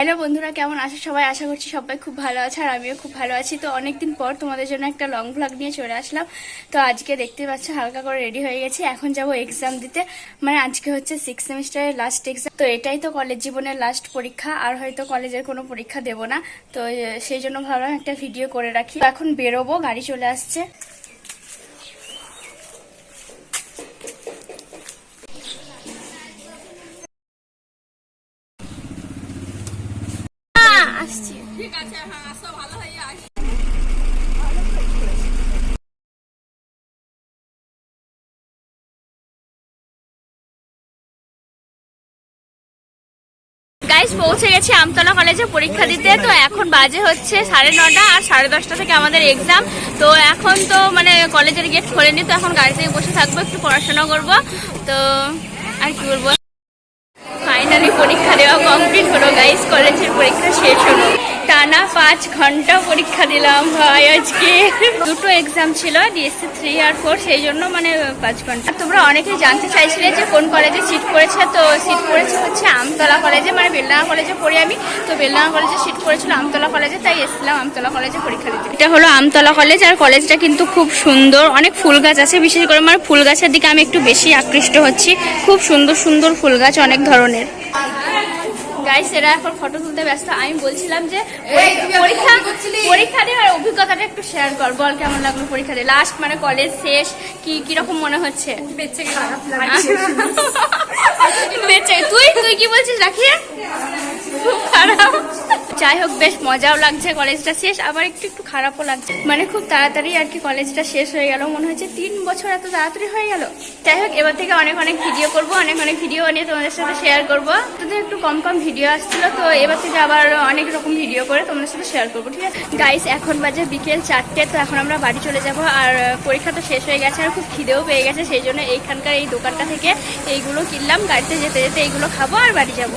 Hello বন্ধুরা, কেমন আছো সবাই? আশা করছি সবাই খুব ভালো আছে আর আমিও খুব ভালো আছি। তো অনেকদিন পর তোমাদের জন্য একটা লং ভ্লগ নিয়ে চলে আসলাম। তো আজকে দেখতে পাচ্ছ, হালকা করে রেডি হয়ে গেছি। এখন যাব এক্সাম দিতে। মানে আজকে হচ্ছে সিক্স সেমিস্টারের লাস্ট এক্সাম তো এটাই তো কলেজ জীবনের লাস্ট পরীক্ষা। আর হয়তো কলেজের কোনো পরীক্ষা দেব না। তো সেই জন্য ভাবলাম একটা ভিডিও করে রাখি। এখন বেরোবো, গাড়ি চলে আসছে। আসছি। গাইস পৌঁছে গেছি আমতলা কলেজে পরীক্ষা দিতে। তো এখন বাজে হচ্ছে সাড়ে নটা আর সাড়ে দশটা থেকে আমাদের এক্সাম তো এখন তো মানে কলেজের গেট খোলেনি, তো এখন গাড়িতে বসে থাকব, একটু পড়াশোনা করব। তো আর কি বলব? ফাইনালি পরীক্ষা দেওয়া কমপ্লিট হলো গাইস কলেজের পরীক্ষা। টানা পাঁচ ঘণ্টা পরীক্ষা দিলাম ভাই আজকে। দুটো এক্সাম ছিল ডিএসসি থ্রি আর ফোর সেই জন্য মানে পাঁচ ঘণ্টা। তোমরা অনেকেই জানতে চাইছিলে যে কোন কলেজে সিট পড়েছে, তো সিট পড়েছে হচ্ছে আমতলা কলেজে মানে বেলডাঙ্গা কলেজে পড়ি আমি। তো বেলডাঙ্গা কলেজে সিট পড়েছিল আমতলা কলেজে তাই এসেছিলাম আমতলা কলেজে পরীক্ষা দিতে। এটা হলো আমতলা কলেজ আর কলেজটা কিন্তু খুব সুন্দর। অনেক ফুল গাছ আছে, বিশেষ করে মানে ফুল গাছের দিকে আমি একটু বেশি আকৃষ্ট হচ্ছি। খুব সুন্দর সুন্দর ফুল গাছ, অনেক ধরনের। গাইস এরা এখন ফটো তুলতে ব্যস্ত। আমি বলছিলাম যে পরীক্ষা পরীক্ষা দিয়ে আর অভিজ্ঞতাটা একটু শেয়ার কর বল কেমন লাগল পরীক্ষা দিয়ে লাস্ট মানে কলেজ শেষ কি কীরকম মনে হচ্ছে? তুই তুই কি বলছিস রাখি খুব খারাপ। যাই হোক, বেশ মজাও লাগছে, কলেজটা শেষ। আবার একটু একটু খারাপও লাগছে। মানে খুব তাড়াতাড়ি আর কি কলেজটা শেষ হয়ে গেল। মনে হচ্ছে তিন বছর এত তাড়াতাড়ি হয়ে গেল। যাই হোক, এবার থেকে অনেক অনেক ভিডিও করব, অনেক অনেক ভিডিও নিয়ে তোমাদের সাথে শেয়ার করব। তোদের একটু কম কম ভিডিও আসছিল, তো এবার থেকে আবার অনেক রকম ভিডিও করে তোমাদের সাথে শেয়ার করব, ঠিক আছে? গাইস এখন বাজে বিকেল চারটে, তো এখন আমরা বাড়ি চলে যাব। আর পরীক্ষা তো শেষ হয়ে গেছে আর খুব খিদেও পেয়ে গেছে, সেই জন্য এইখানকার এই দোকানটা থেকে এইগুলো কিনলাম। গাড়িতে যেতে যেতে এইগুলো খাব আর বাড়ি যাব।